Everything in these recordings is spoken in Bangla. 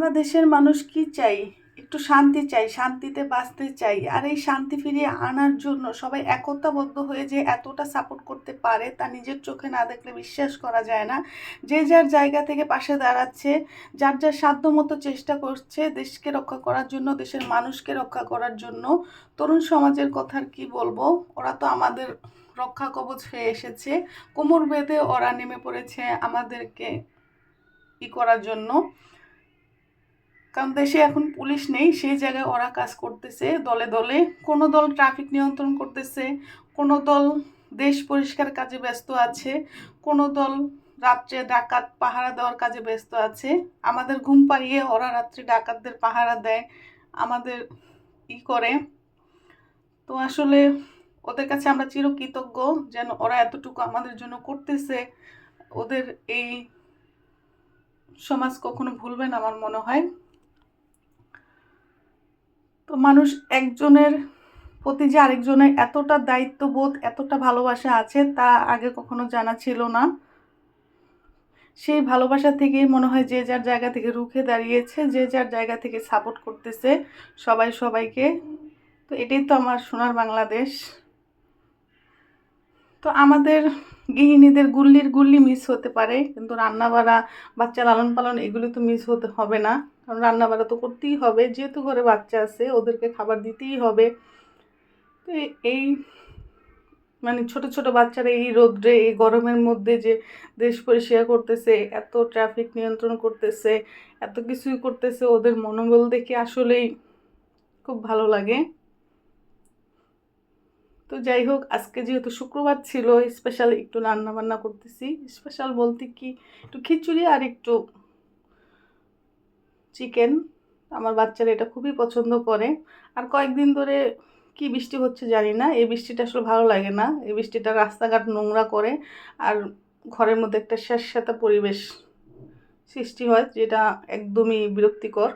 আমরা দেশের মানুষ কি চাই? একটু শান্তি চাই, শান্তিতে বাঁচতে চাই। আর এই শান্তি ফিরিয়ে আনার জন্য সবাই একতাবদ্ধ হয়ে যে এতটা সাপোর্ট করতে পারে তা নিজের চোখে না দেখলে বিশ্বাস করা যায় না। যে যার জায়গা থেকে পাশে দাঁড়াচ্ছে, যার যার সাধ্য মতো চেষ্টা করছে দেশকে রক্ষা করার জন্য, দেশের মানুষকে রক্ষা করার জন্য। তরুণ সমাজের কথার কি বলব? ওরা তো আমাদের রক্ষা কবচ হয়ে এসেছে। কোমর বেঁধে ওরা নেমে পড়েছে আমাদেরকে ই করার জন্য। কারণ দেশে এখন পুলিশ নেই, সেই জায়গায় ওরা কাজ করতেছে দলে দলে। কোনো দল ট্রাফিক নিয়ন্ত্রণ করতেছে, কোনো দল দেশ পরিষ্কার কাজে ব্যস্ত আছে, কোনো দল রাত্রে ডাকাত পাহারা দেওয়ার কাজে ব্যস্ত আছে। আমাদের ঘুম পাড়িয়ে ওরা রাত্রে ডাকাতদের পাহারা দেয়, আমাদের ই করে। তো আসলে ওদের কাছে আমরা চিরকৃতজ্ঞ যেন ওরা এতটুকু আমাদের জন্য করতেছে। ওদের এই সমাজ কখনো ভুলবে না আমার মনে হয়। তো মানুষ একজনের প্রতি যে আরেকজনের এতটা দায়িত্ববোধ, এতটা ভালোবাসা আছে তা আগে কখনো জানা ছিল না। সেই ভালোবাসা থেকেই মনে হয় যে যার জায়গা থেকে রুখে দাঁড়িয়েছে, যে যার জায়গা থেকে সাপোর্ট করতেছে সবাই সবাইকে। তো এটাই তো আমার সোনার বাংলাদেশ। তো আমাদের গৃহিণীদের গুল্লির গুল্লি মিস হতে পারে, কিন্তু রান্নাবাড়া, বাচ্চা লালন পালন এগুলি তো মিস হতে হবে না। কারণ রান্নাবাড়া তো করতেই হবে, যেহেতু ঘরে বাচ্চা আছে, ওদেরকে খাবার দিতেই হবে। তো এই মানে ছোট ছোট বাচ্চারা এই রোদ্রে, এই গরমের মধ্যে যে দেশ পরিষ্কার করতেছে, এত ট্রাফিক নিয়ন্ত্রণ করতেছে, এত কিছুই করতেছে, ওদের মনোবল দেখে আসলেই খুব ভালো লাগে। তো যাই হোক, আজকে যেহেতু শুক্রবার ছিল স্পেশাল একটু রান্না বান্না করতেছি। স্পেশাল বলতে কি, একটু খিচুড়ি আর একটু চিকেন। আমার বাচ্চারা এটা খুবই পছন্দ করে। আর কয়েকদিন ধরে কি বৃষ্টি হচ্ছে জানি না। এই বৃষ্টিটা আসলে ভালো লাগে না। এই বৃষ্টিটা রাস্তাঘাট নোংরা করে আর ঘরের মধ্যে একটা স্যাঁতস্যাঁতে পরিবেশ সৃষ্টি হয়, যেটা একদমই বিরক্তিকর।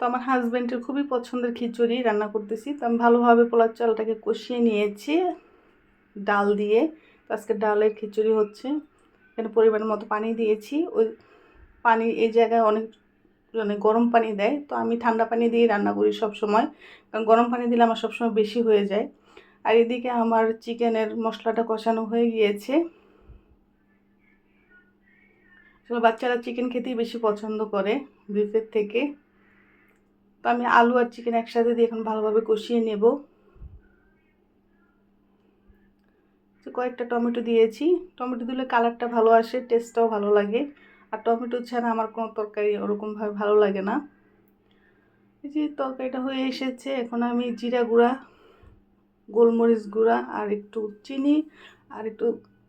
তো আমার হাজব্যান্ডের খুবই পছন্দের খিচুড়ি রান্না করতেছি। তো আমি ভালোভাবে পোলার চালটাকে কষিয়ে নিয়েছি ডাল দিয়ে। আজকে ডালের খিচুড়ি হচ্ছে। এখানে পরিমাণ মতো পানি দিয়েছি। ওই পানি এই জায়গায় অনেক মানে গরম পানি দেয়। তো আমি ঠান্ডা পানি দিয়ে রান্না করি সব সময় কারণ গরম পানি দিলে আমার সবসময় বেশি হয়ে যায়। আর এদিকে আমার চিকেনের মশলাটা কষানো হয়ে গিয়েছে। আসলে বাচ্চারা চিকেন খেতেই বেশি পছন্দ করে বিফের থেকে। তো আমি আলু আর চিকেন একসাথে দিয়ে এখন ভালোভাবে কষিয়ে নেব। কয়েকটা টমেটো দিয়েছি। টমেটো দিলে কালারটা ভালো আসে, টেস্টটাও ভালো লাগে। আর টমেটো ছাড়া আমার কোনো তরকারি ওরকমভাবে ভালো লাগে না। এই যে তরকারিটা হয়ে এসেছে, এখন আমি জিরা গুঁড়া, গোলমরিচ গুঁড়া আর একটু চিনি আর একটু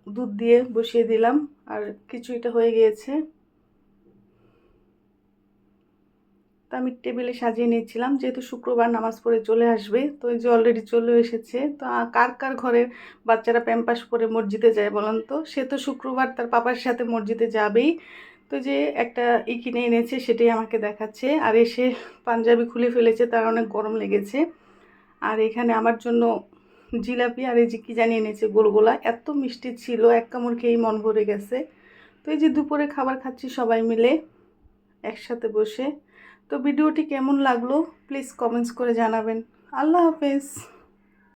দুধ দিয়ে বসিয়ে দিলাম আর খিচুড়িটা হয়ে গিয়েছে। তো আমি টেবিলে সাজিয়ে নিয়েছিলাম, যেহেতু শুক্রবার নামাজ পড়ে চলে আসবে, তো এই যে অলরেডি চলে এসেছে। তো কার কার ঘরে বাচ্চারা প্যাম্পাস পরে মসজিদে যায় বলেন তো? সে তো শুক্রবার তার পাপার সাথে মসজিদে যাবেই। তো যে একটা ই কিনে এনেছে সেটাই আমাকে দেখাচ্ছে। আর এসে পাঞ্জাবি খুলে ফেলেছে, তার অনেক গরম লেগেছে। আর এখানে আমার জন্য জিলাপি আর এই যে কী জানি এনেছে গোলগোলা এত মিষ্টি ছিল, এক কামড় খেয়েই মন ভরে গেছে। তো এই যে দুপুরে খাবার খাচ্ছি সবাই মিলে, একসাথে বসে। তো ভিডিওটি কেমন লাগল প্লিজ কমেন্টস করে জানাবেন। আল্লাহ হাফেজ।